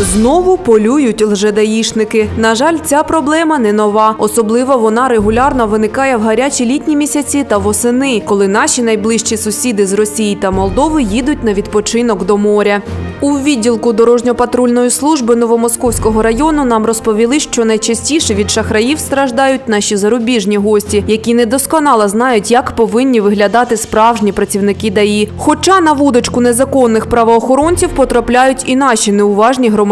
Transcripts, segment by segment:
Знову полюють лжедаїшники. На жаль, ця проблема не нова. Особливо вона регулярно виникає в гарячі літні місяці та восени, коли наші найближчі сусіди з Росії та Молдови їдуть на відпочинок до моря. У відділку дорожньо-патрульної служби Новомосковського району нам розповіли, що найчастіше від шахраїв страждають наші зарубіжні гості, які недосконало знають, як повинні виглядати справжні працівники ДАІ. Хоча на вудочку незаконних правоохоронців потрапляють і наші неуважні громадяни.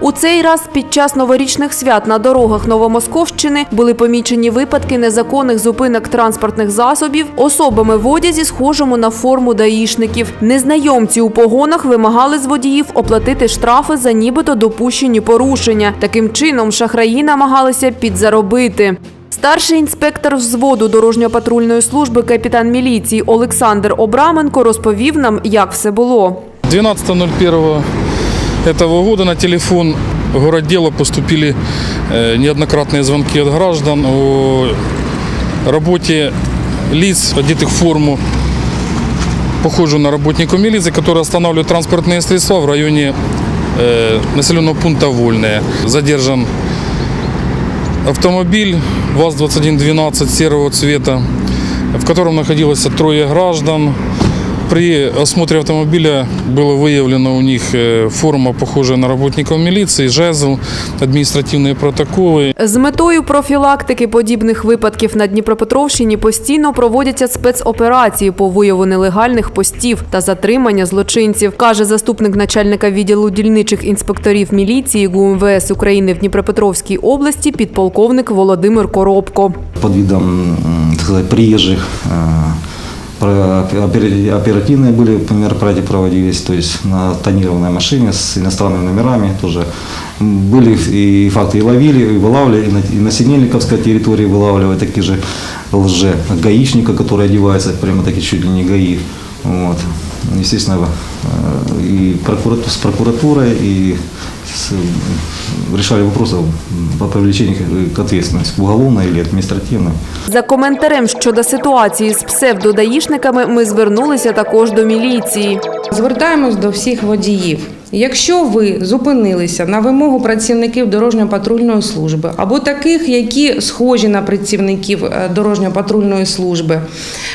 У цей раз під час новорічних свят на дорогах Новомосковщини були помічені випадки незаконних зупинок транспортних засобів особами в одязі, схожому на форму даїшників. Незнайомці у погонах вимагали з водіїв оплатити штрафи за нібито допущені порушення. Таким чином шахраї намагалися підзаробити. Старший інспектор взводу дорожньо-патрульної служби капітан міліції Олександр Обраменко розповів нам, як все було. 12.01 этого года на телефон городдела поступили э, неоднократные звонки от граждан о работе лиц, одетых в форму, похожую на работников милиции, которые останавливают транспортные средства в районе э, населенного пункта Вольное. Задержан автомобиль ВАЗ-2112 серого цвета, в котором находилось трое граждан. При осмотре автомобиля было выявлено у них э, форма, похожая на работников милиции, жезл, административные протоколы. З метою профілактики подібних випадків на Дніпропетровщині постійно проводяться спецоперації по вияву нелегальних постів та затримання злочинців, каже заступник начальника відділу дільничих інспекторів міліції ГУМВС України в Дніпропетровській області підполковник Володимир Коробко. под видом м, оперативные были мероприятия проводились, то есть на тонированной машине с иностранными номерами тоже. Были и факты и ловили, и вылавливали, и на, и на Синельниковской территории вылавливали такие же лже гаишника, который одевается прямо таки чуть ли не гаи. Вот. Естественно, э, и прокурату- с прокуратурой, и с, м, решали вопросы по привлечению к ответственности, уголовной или административной. За коментарем щодо ситуації з псевдодаїшниками ми звернулися також до міліції. Звертаємось до всіх водіїв. Якщо ви зупинилися на вимогу працівників дорожньо-патрульної служби або таких, які схожі на працівників е, дорожньо-патрульної служби,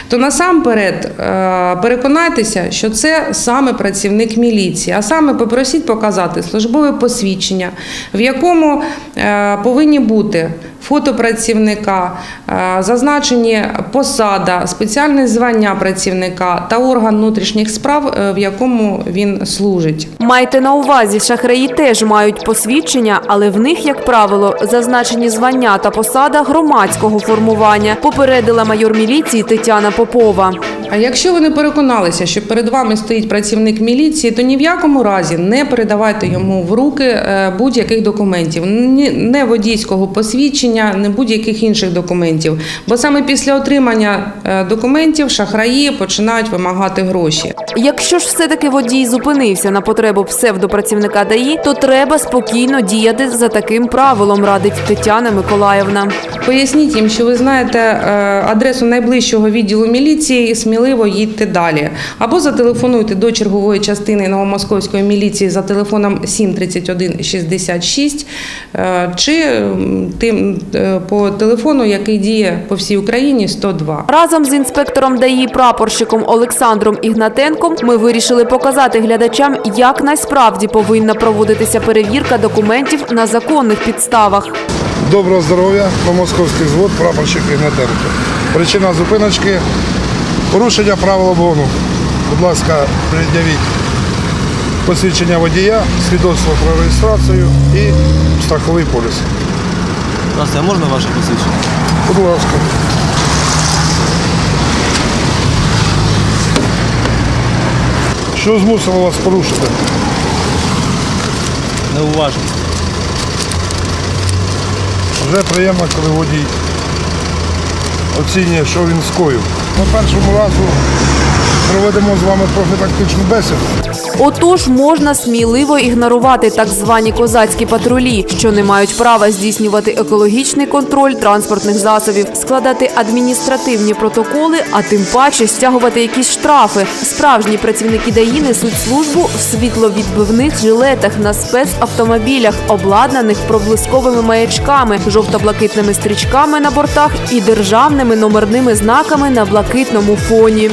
то насамперед е, переконайтеся, що це саме працівник міліції, а саме попросіть показати службове посвідчення, в якому е, повинні бути фото працівника, е, зазначені посада, спеціальне звання працівника та орган внутрішніх справ, е, в якому він служить. Майте на увазі, шахраї теж мають посвідчення, але в них, як правило, зазначені звання та посада громадського формування, попередила майор міліції Тетяна Попова. А якщо ви не переконалися, що перед вами стоїть працівник міліції, то ні в якому разі не передавайте йому в руки е, будь-яких документів, не водійського посвідчення, не будь-яких інших документів. Бо саме після отримання е, документів шахраї починають вимагати гроші. Якщо ж все-таки водій зупинився на потребу псевдопрацівника ДАІ, то треба спокійно діяти за таким правилом, радить Тетяна Миколаївна. Поясніть їм, що ви знаєте е, адресу найближчого відділу міліції сміливо їдьте далі. Або зателефонуйте до чергової частини Новомосковської міліції за телефоном 731 66, е, чи тим е, по телефону, який діє по всій Україні 102. Разом з інспектором ДАІ прапорщиком Олександром Ігнатенком ми вирішили показати глядачам, як насправді повинна проводитися перевірка документів на законних підставах. Доброго здоров'я, Московський звод, прапорщик Ігнатенко. Причина зупиночки порушення правил обгону. Будь ласка, пред'явіть посвідчення водія, свідоцтво про реєстрацію і страховий поліс. Здравствуйте, а можна ваше посвідчення? Будь ласка. Що змусило вас порушити? Неуважність. Вже приємно, коли водій оцінює, що він скоїв. По першому разу проведемо з вами профілактичну бесіду. Отож, можна сміливо ігнорувати так звані козацькі патрулі, що не мають права здійснювати екологічний контроль транспортних засобів, складати адміністративні протоколи, а тим паче стягувати якісь штрафи. Справжні працівники ДАІ несуть службу в світловідбивних жилетах на спецавтомобілях, обладнаних проблисковими маячками, жовто-блакитними стрічками на бортах і державними номерними знаками на блакитному фоні.